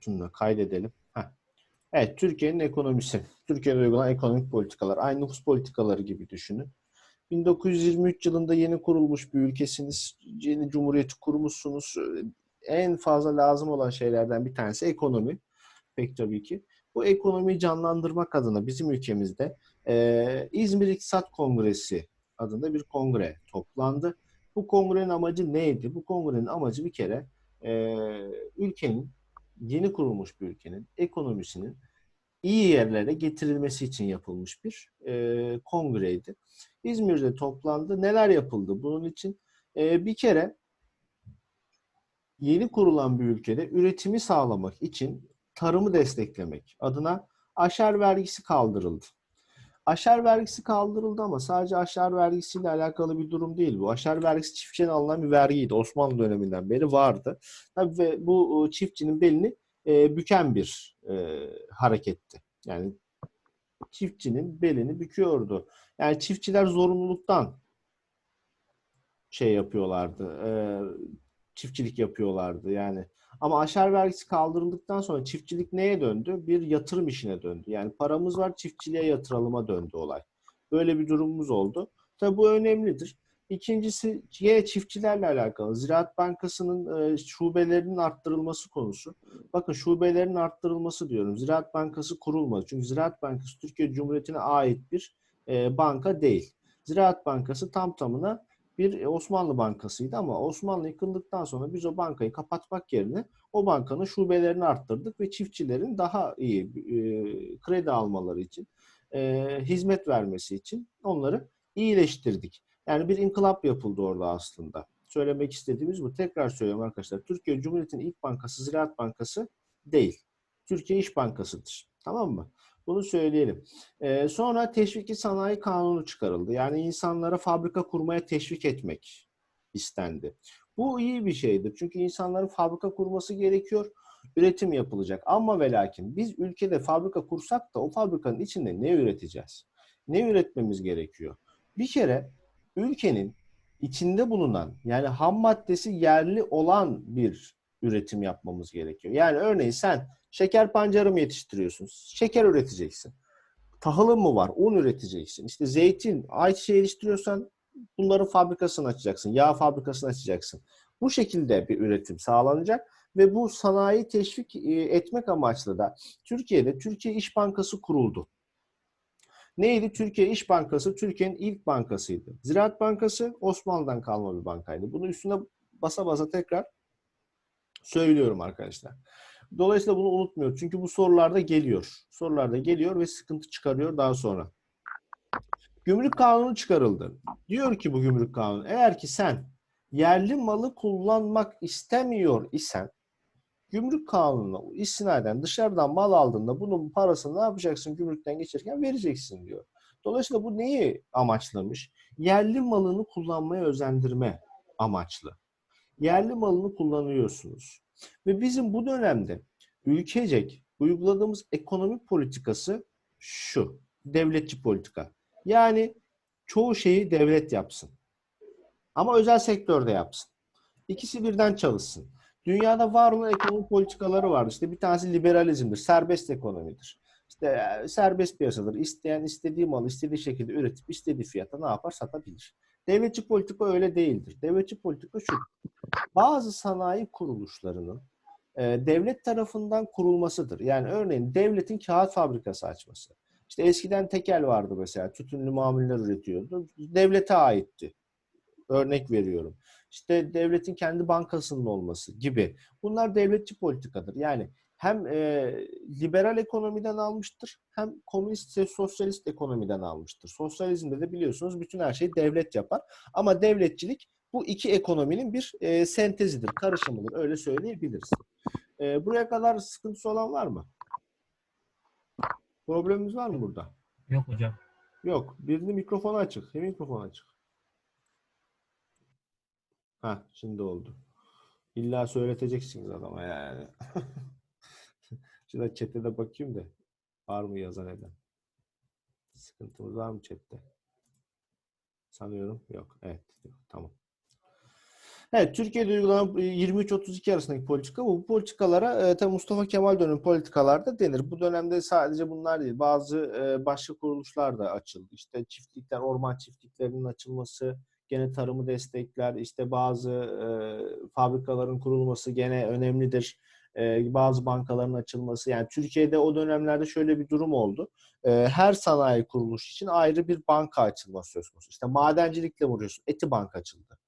Şunu da kaydedelim. Heh. Evet, Türkiye'nin ekonomisi. Türkiye'de uygulanan ekonomik politikalar. Aynı nüfus politikaları gibi düşünün. 1923 yılında yeni kurulmuş bir ülkesiniz. Yeni cumhuriyeti kurmuşsunuz. En fazla lazım olan şeylerden bir tanesi ekonomi. Pek tabii ki. Bu ekonomiyi canlandırmak adına bizim ülkemizde e, İzmir İktisat Kongresi adında bir kongre toplandı. Bu kongrenin amacı neydi? Bu kongrenin amacı bir kere e, ülkenin, yeni kurulmuş bir ülkenin ekonomisinin iyi yerlere getirilmesi için yapılmış bir e, kongreydi. İzmir'de toplandı. Neler yapıldı bunun için? E, bir kere yeni kurulan bir ülkede üretimi sağlamak için tarımı desteklemek adına aşer vergisi kaldırıldı. Aşer vergisi kaldırıldı ama sadece aşer vergisiyle alakalı bir durum değil bu. Aşer vergisi çiftçiden alınan bir vergiydi. Osmanlı döneminden beri vardı. Tabii ve bu çiftçinin belini e, büken bir e, hareketti. Yani çiftçinin belini büküyordu. Yani çiftçiler zorunluluktan şey yapıyorlardı. E, çiftçilik yapıyorlardı. Yani ama aşer vergisi kaldırıldıktan sonra çiftçilik neye döndü? Bir yatırım işine döndü. Yani paramız var çiftçiliğe yatırılıma döndü olay. Böyle bir durumumuz oldu. Tabii bu önemlidir. İkincisi yine çiftçilerle alakalı. Ziraat Bankası'nın e, şubelerinin arttırılması konusu. Bakın şubelerin arttırılması diyorum. Ziraat Bankası kurulmadı. Çünkü Ziraat Bankası Türkiye Cumhuriyeti'ne ait bir e, banka değil. Ziraat Bankası tam tamına bir Osmanlı bankasıydı ama Osmanlı yıkıldıktan sonra biz o bankayı kapatmak yerine o bankanın şubelerini arttırdık ve çiftçilerin daha iyi e, kredi almaları için, e, hizmet vermesi için onları iyileştirdik. Yani bir inkılap yapıldı orada aslında. Söylemek istediğimiz bu. Tekrar söylüyorum arkadaşlar. Türkiye Cumhuriyeti'nin ilk bankası Ziraat Bankası değil. Türkiye İş Bankası'dır. Tamam mı? Bunu söyleyelim. Ee, sonra teşviki sanayi kanunu çıkarıldı. Yani insanlara fabrika kurmaya teşvik etmek istendi. Bu iyi bir şeydir. Çünkü insanların fabrika kurması gerekiyor. Üretim yapılacak. Ama ve lakin biz ülkede fabrika kursak da o fabrikanın içinde ne üreteceğiz? Ne üretmemiz gerekiyor? Bir kere ülkenin içinde bulunan yani ham maddesi yerli olan bir üretim yapmamız gerekiyor. Yani örneğin sen şeker pancarı mı yetiştiriyorsun? Şeker üreteceksin. Tahılın mı var? Un üreteceksin. İşte zeytin, ayçiçeği yetiştiriyorsan bunların fabrikasını açacaksın. Yağ fabrikasını açacaksın. Bu şekilde bir üretim sağlanacak ve bu sanayi teşvik e, etmek amaçlı da Türkiye'de Türkiye İş Bankası kuruldu. Neydi? Türkiye İş Bankası Türkiye'nin ilk bankasıydı. Ziraat Bankası Osmanlı'dan kalma bir bankaydı. Bunu üstüne basa basa tekrar söylüyorum arkadaşlar. Dolayısıyla bunu unutmuyor. Çünkü bu sorularda geliyor. Sorularda geliyor ve sıkıntı çıkarıyor daha sonra. Gümrük kanunu çıkarıldı. Diyor ki bu gümrük kanunu eğer ki sen yerli malı kullanmak istemiyor isen gümrük kanununa istinaden dışarıdan mal aldığında bunun parasını ne yapacaksın gümrükten geçerken vereceksin diyor. Dolayısıyla bu neyi amaçlamış? Yerli malını kullanmaya özendirme amaçlı. Yerli malını kullanıyorsunuz. Ve bizim bu dönemde ülkecek uyguladığımız ekonomik politikası şu. Devletçi politika. Yani çoğu şeyi devlet yapsın. Ama özel sektörde yapsın. İkisi birden çalışsın. Dünyada var olan ekonomi politikaları var. İşte bir tanesi liberalizmdir, serbest ekonomidir. İşte e, serbest piyasadır. İsteyen istediği malı istediği şekilde üretip istediği fiyata ne yapar satabilir. Devletçi politika öyle değildir. Devletçi politika şu. Bazı sanayi kuruluşlarının e, devlet tarafından kurulmasıdır. Yani örneğin devletin kağıt fabrikası açması. İşte eskiden tekel vardı mesela. Tütünlü mamuller üretiyordu. Devlete aitti. Örnek veriyorum. İşte devletin kendi bankasının olması gibi. Bunlar devletçi politikadır. Yani hem e, liberal ekonomiden almıştır hem komünist sosyalist ekonomiden almıştır. Sosyalizmde de biliyorsunuz bütün her şeyi devlet yapar. Ama devletçilik bu iki ekonominin bir e, sentezidir, karışımıdır. Öyle söyleyebiliriz. E, buraya kadar sıkıntısı olan var mı? Problemimiz var mı burada? Yok hocam. Yok. Birinin mikrofonu açık. Kimin mikrofonu açık? Ha, şimdi oldu. İlla söyleteceksiniz adama yani. Şimdi chat'e de bakayım da var mı yazan eden? Sıkıntımız var mı chat'te? Sanıyorum yok. Evet. Tamam. Evet, Türkiye'de uygulanan 23-32 arasındaki politika bu politikalara e, Mustafa Kemal dönemi politikalarda denir. Bu dönemde sadece bunlar değil, bazı e, başka kuruluşlar da açıldı. İşte çiftlikler, orman çiftliklerinin açılması, gene tarımı destekler, işte bazı e, fabrikaların kurulması gene önemlidir. Bazı bankaların açılması. Yani Türkiye'de o dönemlerde şöyle bir durum oldu. Her sanayi kuruluş için ayrı bir banka açılması söz konusu. İşte madencilikle vuruyorsun, Eti Bank açıldı.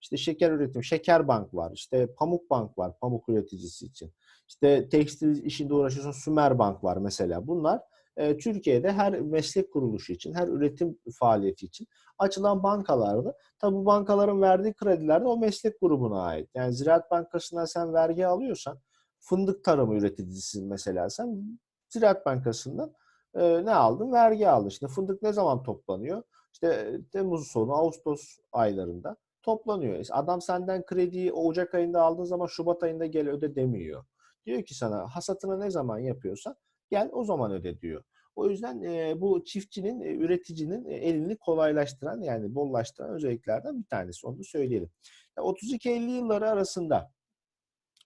İşte şeker üretim, şeker bank var. İşte pamuk bank var, pamuk üreticisi için. İşte tekstil işinde uğraşıyorsun, Sümer bank var mesela. Bunlar e, Türkiye'de her meslek kuruluşu için, her üretim faaliyeti için açılan bankalardı. Tabi bu bankaların verdiği krediler de o meslek grubuna ait. Yani Ziraat Bankası'ndan sen vergi alıyorsan, fındık tarımı üreticisisin mesela sen, Ziraat Bankası'ndan e, ne aldın? Vergi aldın. İşte fındık ne zaman toplanıyor? İşte Temmuz sonu, Ağustos aylarında toplanıyor. Adam senden krediyi Ocak ayında aldığın zaman Şubat ayında gel öde demiyor. Diyor ki sana hasatını ne zaman yapıyorsan gel o zaman öde diyor. O yüzden e, bu çiftçinin, e, üreticinin elini kolaylaştıran yani bollaştıran özelliklerden bir tanesi. Onu da söyleyelim. 32-50 yılları arasında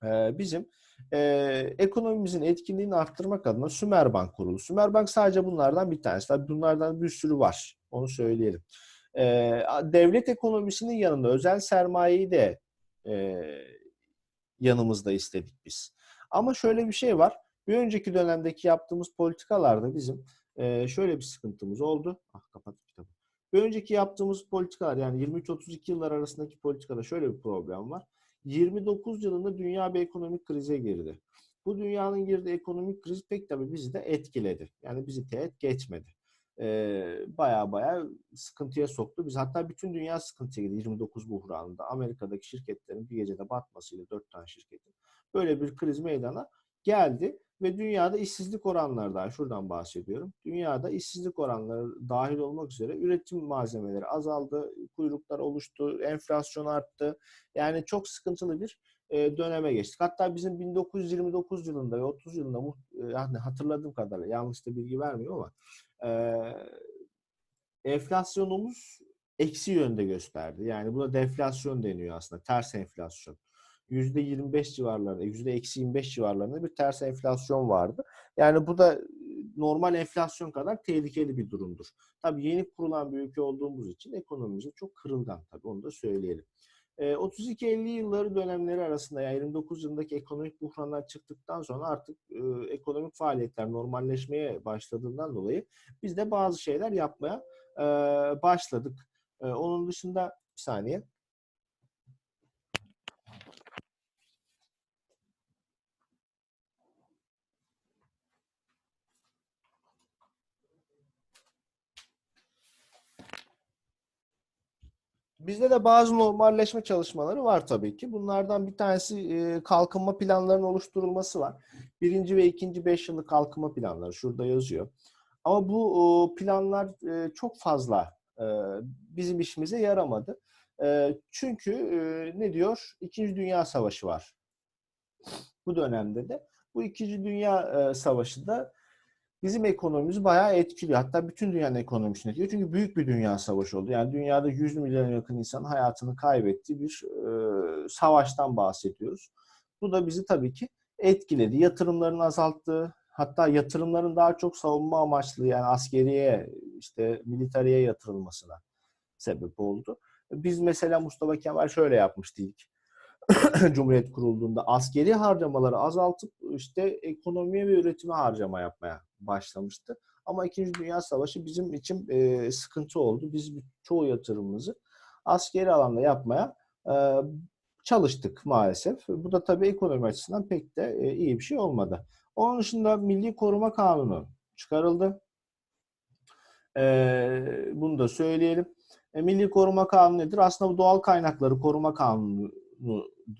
e, bizim e, ekonomimizin etkinliğini arttırmak adına Sümerbank kuruldu. Sümerbank sadece bunlardan bir tanesi. Tabii bunlardan bir sürü var. Onu söyleyelim. E, devlet ekonomisinin yanında özel sermayeyi de e, yanımızda istedik biz. Ama şöyle bir şey var. Bir önceki dönemdeki yaptığımız politikalarda bizim e, şöyle bir sıkıntımız oldu. Ah kapat kitabı. Bir önceki yaptığımız politikalar yani 23-32 yıllar arasındaki politikada şöyle bir problem var. 29 yılında dünya bir ekonomik krize girdi. Bu dünyanın girdiği ekonomik kriz pek tabii bizi de etkiledi. Yani bizi teğet geçmedi. Ee, baya baya sıkıntıya soktu. Biz hatta bütün dünya sıkıntıya girdi 29 buhranında. Amerika'daki şirketlerin bir gecede batmasıyla 4 tane şirketin böyle bir kriz meydana geldi ve dünyada işsizlik oranları şuradan bahsediyorum. Dünyada işsizlik oranları dahil olmak üzere üretim malzemeleri azaldı, kuyruklar oluştu, enflasyon arttı. Yani çok sıkıntılı bir e, döneme geçtik. Hatta bizim 1929 yılında ve 30 yılında yani hatırladığım kadarıyla yanlış da bilgi vermiyor ama e, enflasyonumuz eksi yönde gösterdi. Yani buna deflasyon deniyor aslında. Ters enflasyon. %25 civarlarında, %-25 civarlarında bir ters enflasyon vardı. Yani bu da normal enflasyon kadar tehlikeli bir durumdur. Tabii yeni kurulan bir ülke olduğumuz için ekonomimiz çok kırılgan tabii onu da söyleyelim. 32-50 yılları dönemleri arasında yani 29 yılındaki ekonomik buhranlar çıktıktan sonra artık e, ekonomik faaliyetler normalleşmeye başladığından dolayı biz de bazı şeyler yapmaya e, başladık. E, onun dışında bir saniye. Bizde de bazı normalleşme çalışmaları var tabii ki. Bunlardan bir tanesi e, kalkınma planlarının oluşturulması var. Birinci ve ikinci beş yıllık kalkınma planları şurada yazıyor. Ama bu planlar e, çok fazla e, bizim işimize yaramadı. Çünkü ne diyor? İkinci Dünya Savaşı var. Bu dönemde de. Bu İkinci Dünya Savaşı da bizim ekonomimizi bayağı etkiliyor. Hatta bütün dünyanın ekonomisini etkiliyor. Çünkü büyük bir dünya savaşı oldu. Yani dünyada 100 milyona yakın insan hayatını kaybettiği bir e, savaştan bahsediyoruz. Bu da bizi tabii ki etkiledi. Yatırımların azalttığı, hatta yatırımların daha çok savunma amaçlı yani askeriye, işte militariye yatırılmasına sebep oldu. Biz mesela Mustafa Kemal şöyle yapmıştı ilk. Cumhuriyet kurulduğunda askeri harcamaları azaltıp işte ekonomiye ve üretime harcama yapmaya başlamıştı. Ama İkinci Dünya Savaşı bizim için e, sıkıntı oldu. Biz çoğu yatırımımızı askeri alanda yapmaya e, çalıştık maalesef. Bu da tabii ekonomi açısından pek de e, iyi bir şey olmadı. Onun dışında Milli Koruma Kanunu çıkarıldı. E, bunu da söyleyelim. E, Milli Koruma Kanunu nedir? Aslında bu doğal kaynakları koruma kanunu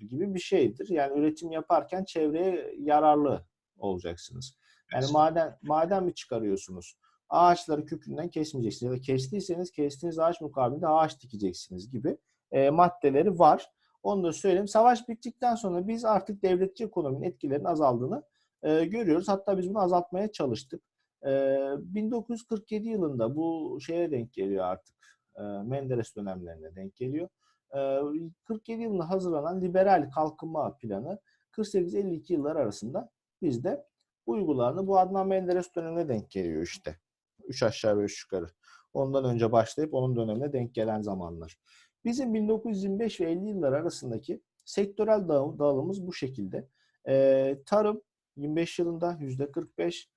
gibi bir şeydir. Yani üretim yaparken çevreye yararlı olacaksınız. Yani maden maden mi çıkarıyorsunuz? Ağaçları kökünden kesmeyeceksiniz ya da kestiyseniz kestiğiniz ağaç mukabilinde ağaç dikeceksiniz gibi e, maddeleri var. Onu da söyleyeyim. Savaş bittikten sonra biz artık devletçi ekonominin etkilerinin azaldığını e, görüyoruz. Hatta biz bunu azaltmaya çalıştık. E, 1947 yılında bu şeye denk geliyor artık. E, Menderes dönemlerine denk geliyor. E, 47 yılında hazırlanan liberal kalkınma planı 48-52 yıllar arasında bizde uygulandı. Bu Adnan Menderes dönemine denk geliyor işte. 3 aşağı 5 yukarı. Ondan önce başlayıp onun dönemine denk gelen zamanlar. Bizim 1925 ve 50 yıllar arasındaki sektörel dağ- dağılımımız bu şekilde. Ee, tarım 25 yılında %45,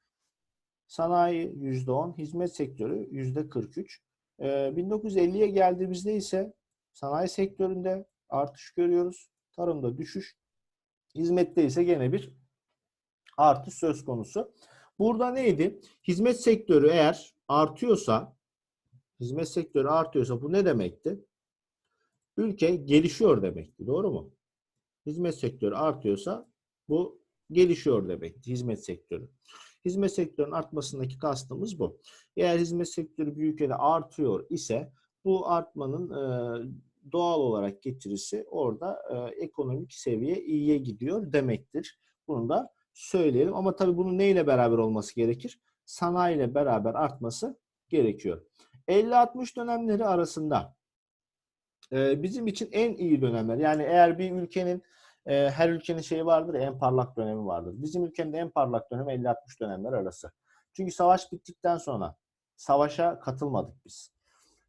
sanayi %10, hizmet sektörü %43. Ee, 1950'ye geldiğimizde ise sanayi sektöründe artış görüyoruz. Tarımda düşüş. Hizmette ise gene bir artış söz konusu. Burada neydi? Hizmet sektörü eğer artıyorsa hizmet sektörü artıyorsa bu ne demekti? Ülke gelişiyor demekti. Doğru mu? Hizmet sektörü artıyorsa bu gelişiyor demekti. Hizmet sektörü. Hizmet sektörünün artmasındaki kastımız bu. Eğer hizmet sektörü bir ülkede artıyor ise bu artmanın e, doğal olarak getirisi orada e, ekonomik seviye iyiye gidiyor demektir. Bunu da söyleyelim. Ama tabii bunun neyle beraber olması gerekir? Sanayiyle beraber artması gerekiyor. 50-60 dönemleri arasında e, bizim için en iyi dönemler. Yani eğer bir ülkenin e, her ülkenin şeyi vardır en parlak dönemi vardır. Bizim ülkenin en parlak dönemi 50-60 dönemler arası. Çünkü savaş bittikten sonra savaşa katılmadık biz.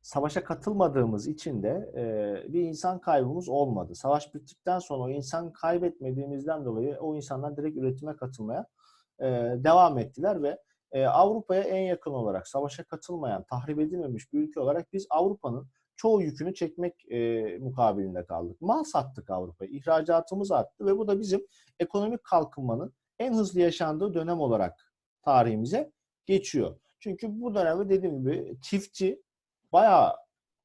Savaşa katılmadığımız için de e, bir insan kaybımız olmadı. Savaş bittikten sonra o insan kaybetmediğimizden dolayı o insanlar direkt üretime katılmaya e, devam ettiler ve e, Avrupa'ya en yakın olarak savaşa katılmayan, tahrip edilmemiş bir ülke olarak biz Avrupa'nın çoğu yükünü çekmek e, mukabilinde kaldık. Mal sattık Avrupa'ya, ihracatımız arttı ve bu da bizim ekonomik kalkınmanın en hızlı yaşandığı dönem olarak tarihimize geçiyor. Çünkü bu dönemde dediğim gibi çiftçi bayağı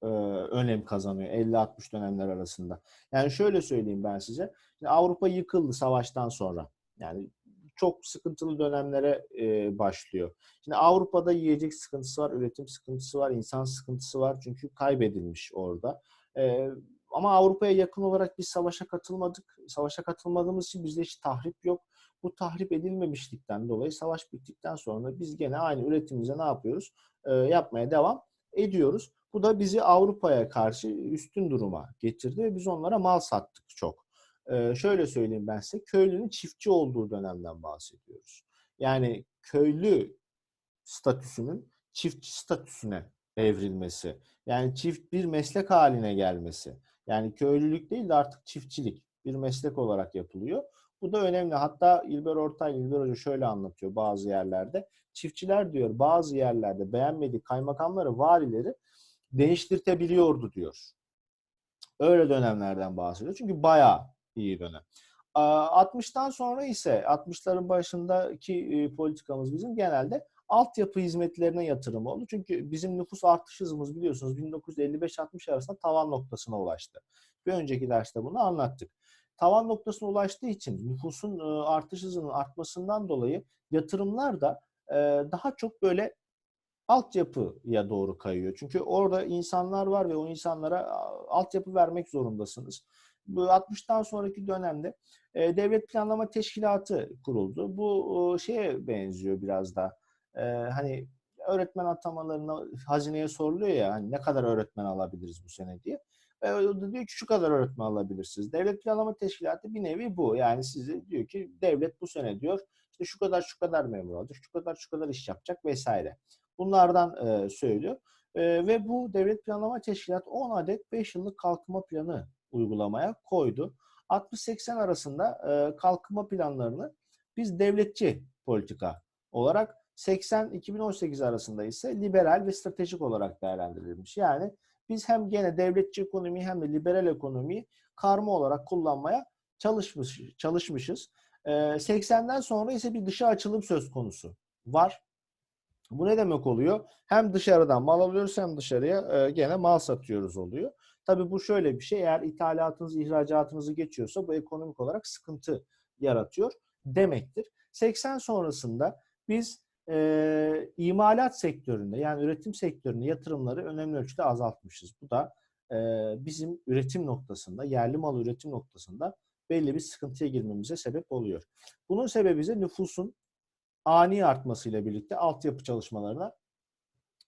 e, önem kazanıyor 50-60 dönemler arasında. Yani şöyle söyleyeyim ben size. Avrupa yıkıldı savaştan sonra. Yani çok sıkıntılı dönemlere e, başlıyor. Şimdi Avrupa'da yiyecek sıkıntısı var, üretim sıkıntısı var, insan sıkıntısı var. Çünkü kaybedilmiş orada. E, ama Avrupa'ya yakın olarak biz savaşa katılmadık. Savaşa katılmadığımız için bizde hiç tahrip yok. Bu tahrip edilmemişlikten dolayı savaş bittikten sonra biz gene aynı üretimimize ne yapıyoruz? E, yapmaya devam ediyoruz. Bu da bizi Avrupa'ya karşı üstün duruma getirdi ve biz onlara mal sattık çok. Ee, şöyle söyleyeyim ben size, köylünün çiftçi olduğu dönemden bahsediyoruz. Yani köylü statüsünün çiftçi statüsüne evrilmesi. Yani çift bir meslek haline gelmesi. Yani köylülük değil de artık çiftçilik bir meslek olarak yapılıyor. Bu da önemli. Hatta İlber Ortaylı, İlber Hoca şöyle anlatıyor bazı yerlerde. Çiftçiler diyor bazı yerlerde beğenmediği kaymakamları, valileri değiştirtebiliyordu diyor. Öyle dönemlerden bahsediyor. Çünkü bayağı iyi dönem. 60'tan sonra ise 60'ların başındaki politikamız bizim genelde altyapı hizmetlerine yatırım oldu. Çünkü bizim nüfus artış hızımız biliyorsunuz 1955-60 arasında tavan noktasına ulaştı. Bir önceki derste bunu anlattık. Tavan noktasına ulaştığı için nüfusun artış hızının artmasından dolayı yatırımlar da daha çok böyle altyapıya doğru kayıyor. Çünkü orada insanlar var ve o insanlara altyapı vermek zorundasınız. Bu 60'tan sonraki dönemde devlet planlama teşkilatı kuruldu. Bu şeye benziyor biraz da. Hani öğretmen atamalarına hazineye soruluyor ya hani ne kadar öğretmen alabiliriz bu sene diye. E, o da diyor ki şu kadar öğretmen alabilirsiniz. Devlet planlama teşkilatı bir nevi bu. Yani size diyor ki devlet bu sene diyor işte şu kadar şu kadar memur alacak, şu kadar şu kadar iş yapacak vesaire. Bunlardan e, söylüyor. E, ve bu devlet planlama teşkilatı 10 adet 5 yıllık kalkınma planı uygulamaya koydu. 60-80 arasında e, kalkınma planlarını biz devletçi politika olarak 80-2018 arasında ise liberal ve stratejik olarak değerlendirilmiş. Yani biz hem gene devletçi ekonomiyi hem de liberal ekonomiyi karma olarak kullanmaya çalışmış, çalışmışız. E, 80'den sonra ise bir dışa açılım söz konusu var. Bu ne demek oluyor? Hem dışarıdan mal alıyoruz hem dışarıya gene mal satıyoruz oluyor. Tabii bu şöyle bir şey. Eğer ithalatınız, ihracatınızı geçiyorsa bu ekonomik olarak sıkıntı yaratıyor demektir. 80 sonrasında biz e, imalat sektöründe yani üretim sektöründe yatırımları önemli ölçüde azaltmışız. Bu da e, bizim üretim noktasında, yerli mal üretim noktasında belli bir sıkıntıya girmemize sebep oluyor. Bunun sebebi ise nüfusun ani artmasıyla birlikte altyapı çalışmalarına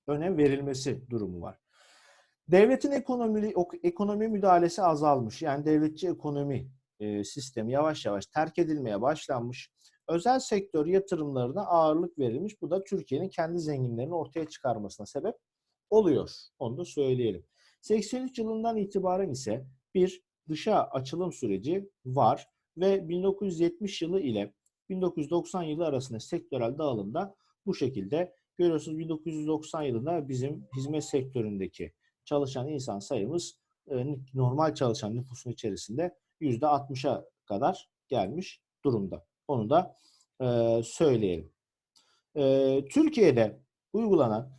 önem verilmesi durumu var. Devletin ekonomi, ekonomi müdahalesi azalmış. Yani devletçi ekonomi e, sistemi yavaş yavaş terk edilmeye başlanmış. Özel sektör yatırımlarına ağırlık verilmiş. Bu da Türkiye'nin kendi zenginlerini ortaya çıkarmasına sebep oluyor. Onu da söyleyelim. 83 yılından itibaren ise bir dışa açılım süreci var ve 1970 yılı ile 1990 yılı arasında sektörel dağılımda bu şekilde görüyorsunuz 1990 yılında bizim hizmet sektöründeki çalışan insan sayımız e, normal çalışan nüfusun içerisinde %60'a kadar gelmiş durumda. Onu da e, söyleyelim. E, Türkiye'de uygulanan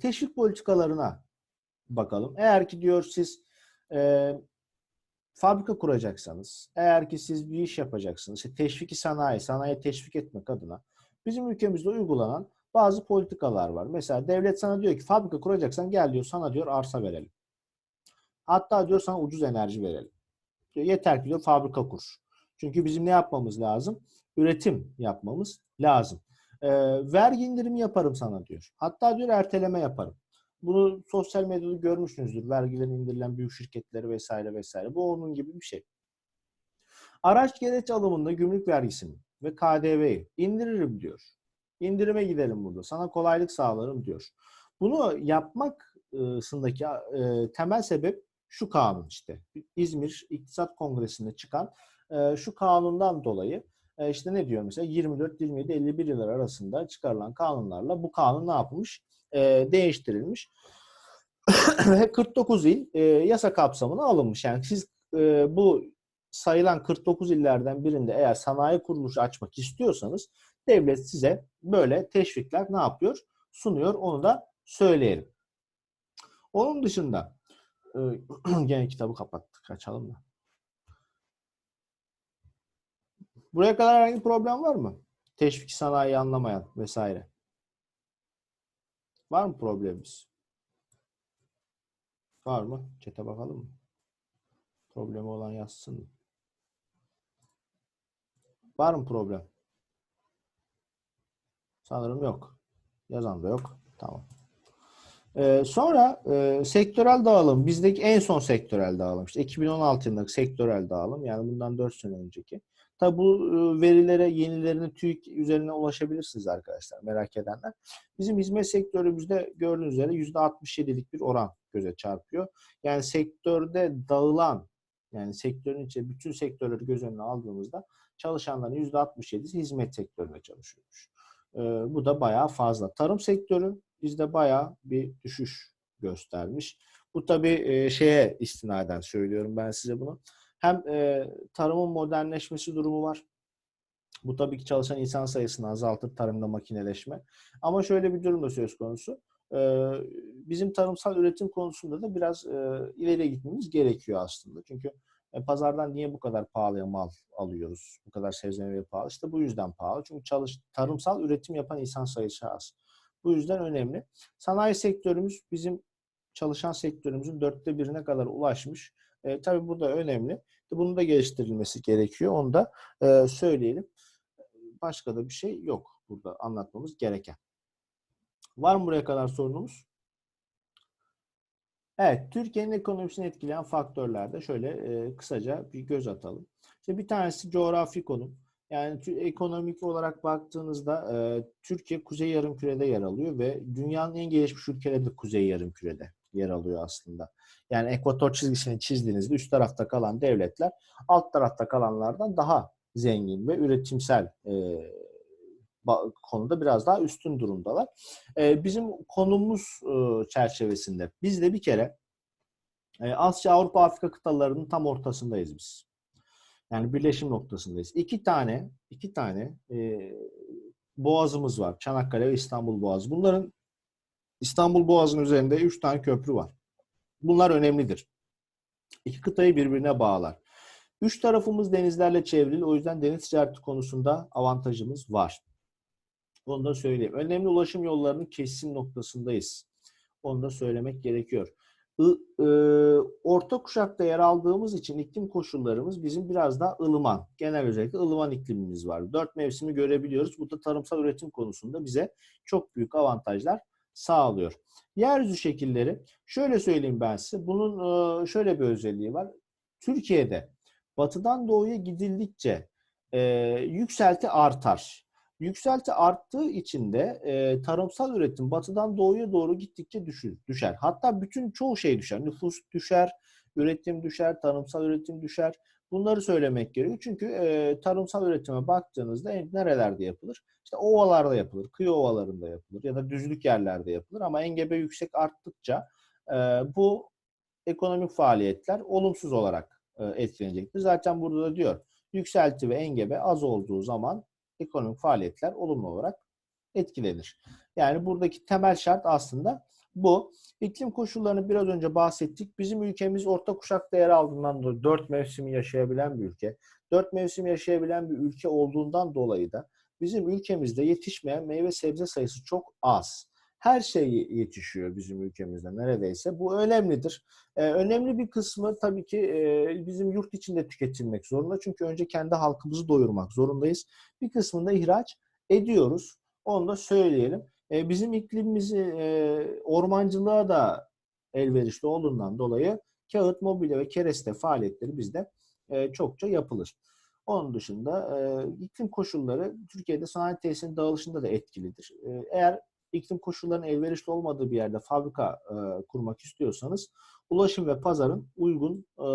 teşvik politikalarına bakalım. Eğer ki diyor siz fabrika kuracaksanız, eğer ki siz bir iş yapacaksınız, işte teşviki sanayi, sanayi teşvik etmek adına bizim ülkemizde uygulanan bazı politikalar var. Mesela devlet sana diyor ki fabrika kuracaksan gel diyor sana diyor arsa verelim. Hatta diyor sana ucuz enerji verelim. Diyor, yeter ki diyor fabrika kur. Çünkü bizim ne yapmamız lazım? Üretim yapmamız lazım. Ee, vergi indirimi yaparım sana diyor. Hatta diyor erteleme yaparım. Bunu sosyal medyada görmüşsünüzdür. Vergilerin indirilen büyük şirketleri vesaire vesaire. Bu onun gibi bir şey. Araç gereç alımında gümrük vergisini ve KDV'yi indiririm diyor. İndirime gidelim burada. Sana kolaylık sağlarım diyor. Bunu yapmak sındaki e, temel sebep şu kanun işte. İzmir İktisat Kongresi'nde çıkan e, şu kanundan dolayı işte ne diyor mesela 24, 27, 51 yıllar arasında çıkarılan kanunlarla bu kanun ne yapılmış? E, değiştirilmiş. Ve 49 il e, yasa kapsamına alınmış. Yani siz e, bu sayılan 49 illerden birinde eğer sanayi kuruluşu açmak istiyorsanız devlet size böyle teşvikler ne yapıyor? Sunuyor. Onu da söyleyelim. Onun dışında e, gene kitabı kapattık. Açalım da. Buraya kadar herhangi problem var mı? Teşvik sanayi anlamayan vesaire. Var mı problemimiz? Var mı? Çete bakalım mı? Problemi olan yazsın. Var mı problem? Sanırım yok. Yazan da yok. Tamam. Ee, sonra e, sektörel dağılım. Bizdeki en son sektörel dağılım. İşte 2016 yılındaki sektörel dağılım. Yani bundan 4 sene önceki. Tabi bu e, verilere yenilerini TÜİK üzerine ulaşabilirsiniz arkadaşlar merak edenler. Bizim hizmet sektörümüzde gördüğünüz üzere %67'lik bir oran göze çarpıyor. Yani sektörde dağılan yani sektörün içinde bütün sektörleri göz önüne aldığımızda çalışanların %67'si hizmet sektöründe çalışıyormuş. Ee, bu da bayağı fazla. Tarım sektörü bizde bayağı bir düşüş göstermiş. Bu tabii e, şeye istinaden söylüyorum ben size bunu. Hem e, tarımın modernleşmesi durumu var. Bu tabii ki çalışan insan sayısını azaltır tarımda makineleşme. Ama şöyle bir durum da söz konusu. Ee, bizim tarımsal üretim konusunda da biraz e, ileriye gitmemiz gerekiyor aslında. Çünkü e, pazardan niye bu kadar pahalıya mal alıyoruz? Bu kadar sebze meyve pahalı. İşte bu yüzden pahalı. Çünkü çalış, tarımsal üretim yapan insan sayısı az. Bu yüzden önemli. Sanayi sektörümüz bizim çalışan sektörümüzün dörtte birine kadar ulaşmış. E, tabii bu da önemli. Bunun da geliştirilmesi gerekiyor. Onu da e, söyleyelim. Başka da bir şey yok burada anlatmamız gereken. Var mı buraya kadar sorunumuz? Evet, Türkiye'nin ekonomisini etkileyen faktörlerde şöyle e, kısaca bir göz atalım. İşte bir tanesi coğrafi konum. Yani ekonomik olarak baktığınızda e, Türkiye Kuzey Yarımküre'de yer alıyor ve dünyanın en gelişmiş ülkeleri de Kuzey Yarımküre'de yer alıyor aslında. Yani ekvator çizgisini çizdiğinizde üst tarafta kalan devletler alt tarafta kalanlardan daha zengin ve üretimsel e, konuda biraz daha üstün durumdalar. E, bizim konumuz e, çerçevesinde biz de bir kere e, Asya, Avrupa, Afrika kıtalarının tam ortasındayız biz. Yani birleşim noktasındayız. İki tane, iki tane e, boğazımız var. Çanakkale ve İstanbul Boğazı. Bunların İstanbul Boğazı'nın üzerinde üç tane köprü var. Bunlar önemlidir. İki kıtayı birbirine bağlar. Üç tarafımız denizlerle çevrili. O yüzden deniz ticareti konusunda avantajımız var. Onu da söyleyeyim. Önemli ulaşım yollarının kesim noktasındayız. Onu da söylemek gerekiyor. E, orta kuşakta yer aldığımız için iklim koşullarımız bizim biraz daha ılıman. Genel özellikle ılıman iklimimiz var. Dört mevsimi görebiliyoruz. Bu da tarımsal üretim konusunda bize çok büyük avantajlar sağlıyor. Yeryüzü şekilleri şöyle söyleyeyim ben size. Bunun e, şöyle bir özelliği var. Türkiye'de batıdan doğuya gidildikçe e, yükselti artar. Yükselti arttığı için de e, tarımsal üretim batıdan doğuya doğru gittikçe düşür, düşer. Hatta bütün çoğu şey düşer. Nüfus düşer, üretim düşer, tarımsal üretim düşer. Bunları söylemek gerekiyor. Çünkü e, tarımsal üretime baktığınızda en, nerelerde yapılır? İşte ovalarda yapılır, kıyı ovalarında yapılır ya da düzlük yerlerde yapılır. Ama engebe yüksek arttıkça e, bu ekonomik faaliyetler olumsuz olarak e, etkilenecektir. Zaten burada da diyor yükselti ve engebe az olduğu zaman ekonomik faaliyetler olumlu olarak etkilenir. Yani buradaki temel şart aslında bu. İklim koşullarını biraz önce bahsettik. Bizim ülkemiz orta kuşakta yer aldığından dolayı dört mevsimi yaşayabilen bir ülke. Dört mevsim yaşayabilen bir ülke olduğundan dolayı da bizim ülkemizde yetişmeyen meyve sebze sayısı çok az. Her şey yetişiyor bizim ülkemizde neredeyse. Bu önemlidir. Ee, önemli bir kısmı tabii ki e, bizim yurt içinde tüketilmek zorunda. Çünkü önce kendi halkımızı doyurmak zorundayız. Bir kısmını da ihraç ediyoruz. Onu da söyleyelim. E, bizim iklimimizi e, ormancılığa da elverişli olduğundan dolayı kağıt, mobilya ve kereste faaliyetleri bizde e, çokça yapılır. Onun dışında e, iklim koşulları Türkiye'de sanayi tesisinin dağılışında da etkilidir. E, eğer iklim koşullarının elverişli olmadığı bir yerde fabrika e, kurmak istiyorsanız ulaşım ve pazarın uygun e,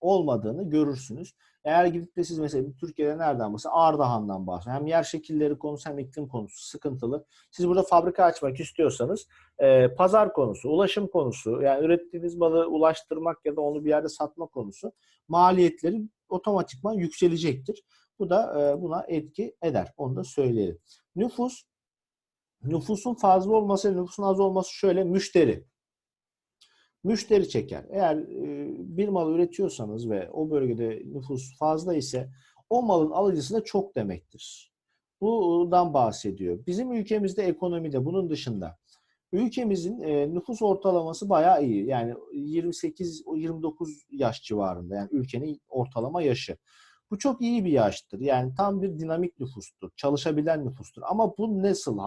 olmadığını görürsünüz. Eğer gidip de siz mesela Türkiye'de nereden mesela Ardahan'dan bahsediyorsunuz. Hem yer şekilleri konusu hem iklim konusu sıkıntılı. Siz burada fabrika açmak istiyorsanız e, pazar konusu, ulaşım konusu yani ürettiğiniz malı ulaştırmak ya da onu bir yerde satma konusu maliyetleri otomatikman yükselecektir. Bu da e, buna etki eder. Onu da söyleyelim. Nüfus nüfusun fazla olması, nüfusun az olması şöyle müşteri. Müşteri çeker. Eğer e, bir mal üretiyorsanız ve o bölgede nüfus fazla ise o malın alıcısı da çok demektir. Bundan bahsediyor. Bizim ülkemizde ekonomide bunun dışında ülkemizin e, nüfus ortalaması bayağı iyi. Yani 28-29 yaş civarında. Yani ülkenin ortalama yaşı. Bu çok iyi bir yaştır. Yani tam bir dinamik nüfustur. Çalışabilen nüfustur. Ama bu nasıl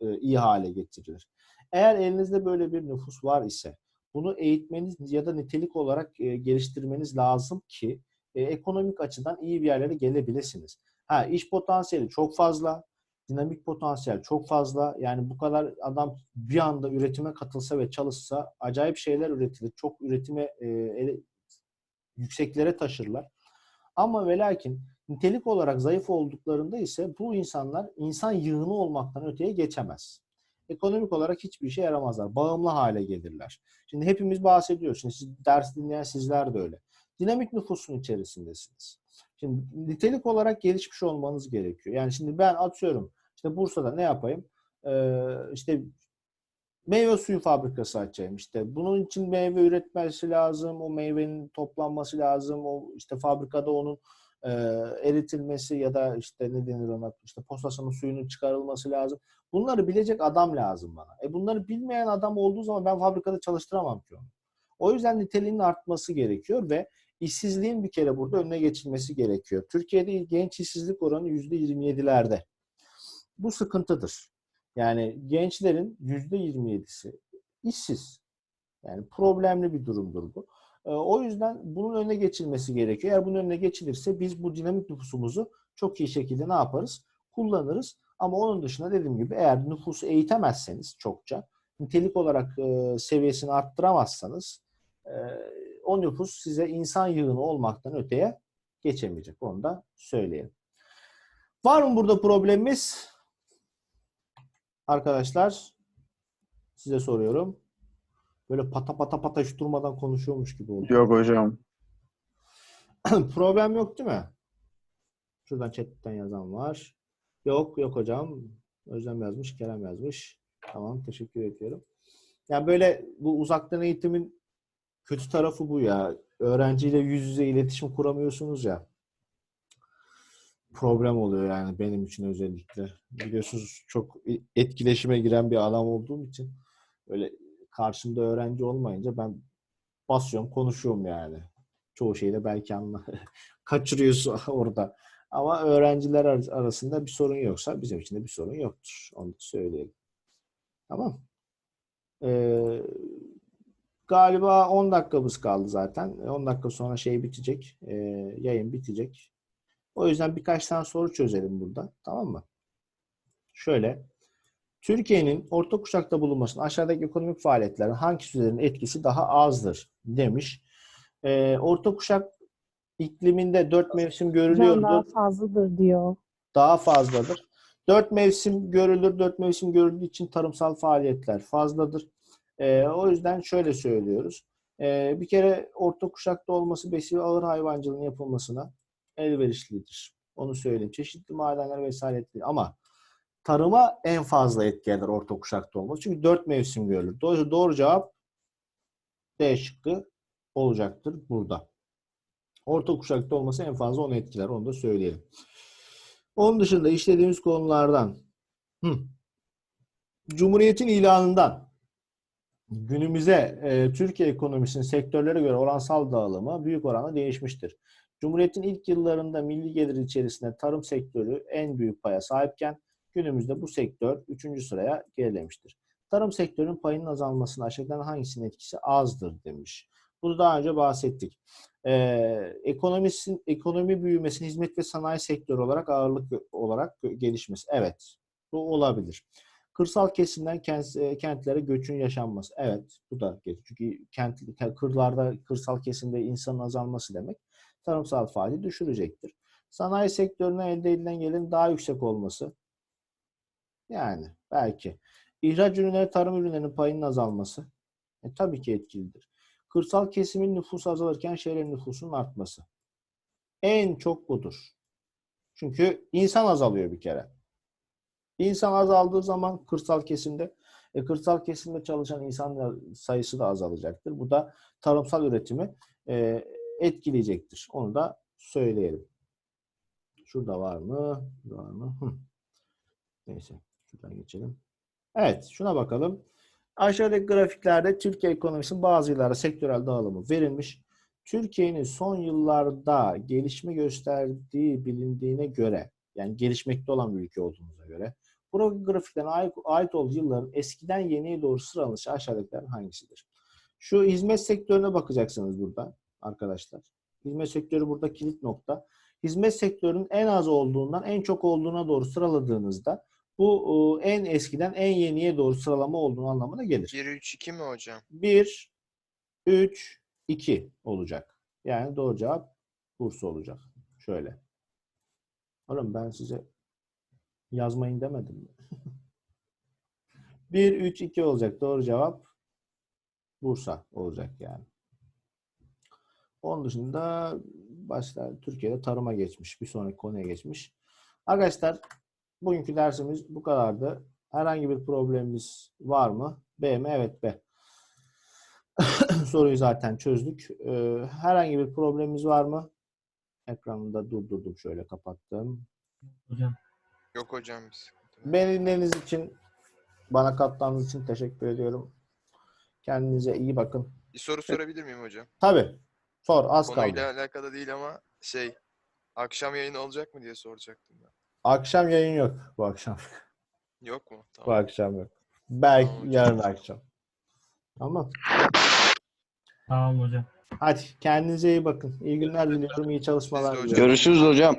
e, iyi hale getirilir? Eğer elinizde böyle bir nüfus var ise bunu eğitmeniz ya da nitelik olarak e, geliştirmeniz lazım ki e, ekonomik açıdan iyi bir yerlere gelebilirsiniz. Ha iş potansiyeli çok fazla, dinamik potansiyel çok fazla. Yani bu kadar adam bir anda üretime katılsa ve çalışsa acayip şeyler üretilir. Çok üretime e, ele, yükseklere taşırlar. Ama ve lakin nitelik olarak zayıf olduklarında ise bu insanlar insan yığını olmaktan öteye geçemez ekonomik olarak hiçbir işe yaramazlar. Bağımlı hale gelirler. Şimdi hepimiz bahsediyoruz. Şimdi siz, ders dinleyen sizler de öyle. Dinamik nüfusun içerisindesiniz. Şimdi nitelik olarak gelişmiş olmanız gerekiyor. Yani şimdi ben atıyorum işte Bursa'da ne yapayım? Ee, işte meyve suyu fabrikası açayım. İşte bunun için meyve üretmesi lazım. O meyvenin toplanması lazım. O işte fabrikada onun e, eritilmesi ya da işte ne denir ona işte posasının suyunun çıkarılması lazım. Bunları bilecek adam lazım bana. E bunları bilmeyen adam olduğu zaman ben fabrikada çalıştıramam ki onu. O yüzden niteliğinin artması gerekiyor ve işsizliğin bir kere burada önüne geçilmesi gerekiyor. Türkiye'de genç işsizlik oranı %27'lerde. Bu sıkıntıdır. Yani gençlerin %27'si işsiz. Yani problemli bir durumdur bu. E, o yüzden bunun önüne geçilmesi gerekiyor. Eğer bunun önüne geçilirse biz bu dinamik nüfusumuzu çok iyi şekilde ne yaparız? Kullanırız. Ama onun dışında dediğim gibi eğer nüfusu eğitemezseniz çokça, nitelik olarak e, seviyesini arttıramazsanız e, o nüfus size insan yığını olmaktan öteye geçemeyecek. Onu da söyleyelim. Var mı burada problemimiz? Arkadaşlar size soruyorum. Böyle pata pata pata hiç durmadan konuşuyormuş gibi oldu. Yok hocam. Problem yok değil mi? Şuradan chatten yazan var. Yok yok hocam. Özlem yazmış, Kerem yazmış. Tamam teşekkür ediyorum. Yani böyle bu uzaktan eğitimin kötü tarafı bu ya. Öğrenciyle yüz yüze iletişim kuramıyorsunuz ya. Problem oluyor yani benim için özellikle. Biliyorsunuz çok etkileşime giren bir alan olduğum için böyle karşımda öğrenci olmayınca ben basıyorum, konuşuyorum yani. Çoğu şeyi de belki anla kaçırıyorsun orada. Ama öğrenciler arasında bir sorun yoksa bizim için de bir sorun yoktur. Onu da söyleyelim. Tamam. Ee, galiba 10 dakikamız kaldı zaten. 10 dakika sonra şey bitecek. Ee, yayın bitecek. O yüzden birkaç tane soru çözelim burada. Tamam mı? Şöyle. Türkiye'nin orta kuşakta bulunmasının aşağıdaki ekonomik faaliyetlerin hangisi üzerinde etkisi daha azdır demiş. Ee, orta kuşak ikliminde dört mevsim görülüyordu. daha fazladır diyor. Daha fazladır. Dört mevsim görülür. Dört mevsim görüldüğü için tarımsal faaliyetler fazladır. Ee, o yüzden şöyle söylüyoruz. Ee, bir kere orta kuşakta olması besi ve ağır hayvancılığın yapılmasına elverişlidir. Onu söyleyeyim. Çeşitli madenler vesaire etkili. Ama tarıma en fazla etki eder orta kuşakta olması. Çünkü dört mevsim görülür. Dolayısıyla doğru cevap D şıkkı olacaktır burada. Orta kuşakta olması en fazla onu etkiler. Onu da söyleyelim. Onun dışında işlediğimiz konulardan hı, Cumhuriyet'in ilanından günümüze e, Türkiye ekonomisinin sektörlere göre oransal dağılımı büyük oranda değişmiştir. Cumhuriyet'in ilk yıllarında milli gelir içerisinde tarım sektörü en büyük paya sahipken günümüzde bu sektör 3. sıraya gerilemiştir. Tarım sektörünün payının azalmasına aşağıdan hangisinin etkisi azdır demiş. Bunu daha önce bahsettik. Ee, ekonomisin, ekonomi büyümesinin hizmet ve sanayi sektörü olarak ağırlık olarak gelişmesi. Evet, bu olabilir. Kırsal kesimden e, kentlere göçün yaşanması. Evet, bu da. Çünkü kent, kırlarda, kırsal kesimde insanın azalması demek tarımsal faaliyeti düşürecektir. Sanayi sektörüne elde edilen gelirin daha yüksek olması. Yani belki. İhraç ürünleri, tarım ürünlerinin payının azalması. E, tabii ki etkilidir. Kırsal kesimin nüfusu azalırken şehrin nüfusunun artması. En çok budur. Çünkü insan azalıyor bir kere. İnsan azaldığı zaman kırsal kesimde e, kırsal kesimde çalışan insan sayısı da azalacaktır. Bu da tarımsal üretimi e, etkileyecektir. Onu da söyleyelim. Şurada var mı? Var mı? Hı. Neyse. Şuradan geçelim. Evet. Şuna bakalım. Aşağıdaki grafiklerde Türkiye ekonomisinin bazı yıllarda sektörel dağılımı verilmiş. Türkiye'nin son yıllarda gelişme gösterdiği bilindiğine göre, yani gelişmekte olan bir ülke olduğumuza göre, bu grafiklerin ait, ait olduğu yılların eskiden yeniye doğru sıralanışı aşağıdakilerin hangisidir? Şu hizmet sektörüne bakacaksınız burada arkadaşlar. Hizmet sektörü burada kilit nokta. Hizmet sektörünün en az olduğundan en çok olduğuna doğru sıraladığınızda bu e, en eskiden en yeniye doğru sıralama olduğunu anlamına gelir. 1-3-2 mi hocam? 1, 3, 2 olacak. Yani doğru cevap Bursa olacak. Şöyle. Oğlum ben size yazmayın demedim mi? 1, 3, 2 olacak. Doğru cevap Bursa olacak yani. Onun dışında başta Türkiye'de tarıma geçmiş. Bir sonraki konuya geçmiş. Arkadaşlar bugünkü dersimiz bu kadardı. Herhangi bir problemimiz var mı? B mi? Evet B. Soruyu zaten çözdük. Ee, herhangi bir problemimiz var mı? Ekranında durdurdum şöyle kapattım. Hocam. Yok hocam bir sıkıntı yok. Beni dinlediğiniz için, bana kattığınız için teşekkür ediyorum. Kendinize iyi bakın. Bir soru sorabilir miyim hocam? Tabii. Sor. Az Konuyla kaldı. alakalı değil ama şey akşam yayını olacak mı diye soracaktım ben. Akşam yayın yok bu akşam. Yok mu? Bu Tamam. akşam yok. Belki Tamam hocam. yarın akşam. Tamam. Tamam hocam. Hadi kendinize iyi bakın. İyi günler diliyorum. iyi çalışmalar Siz de hocam. diliyorum. Görüşürüz hocam.